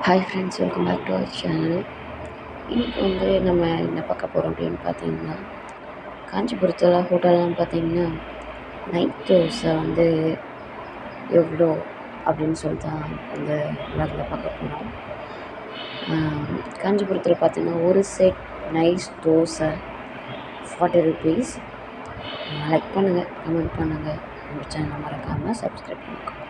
hi friends welcome back to our channel இன்றைக்கி வந்து நம்ம என்ன பார்க்க போகிறோம் அப்படின்னு பார்த்தீங்கன்னா காஞ்சிபுரத்தில் ஹோட்டல்லாம் பார்த்தீங்கன்னா நைட் தோசை வந்து எவ்வளோ அப்படின்னு சொல்லி தான் அந்த விளாகில் பார்க்க போகிறோம் காஞ்சிபுரத்தில் பார்த்தீங்கன்னா ஒரு set nice dosa forty rupees like பண்ணுங்கள் கமெண்ட் பண்ணுங்கள் நம்ம சேனலை மறக்காமல் சப்ஸ்கிரைப் பண்ணுங்கள்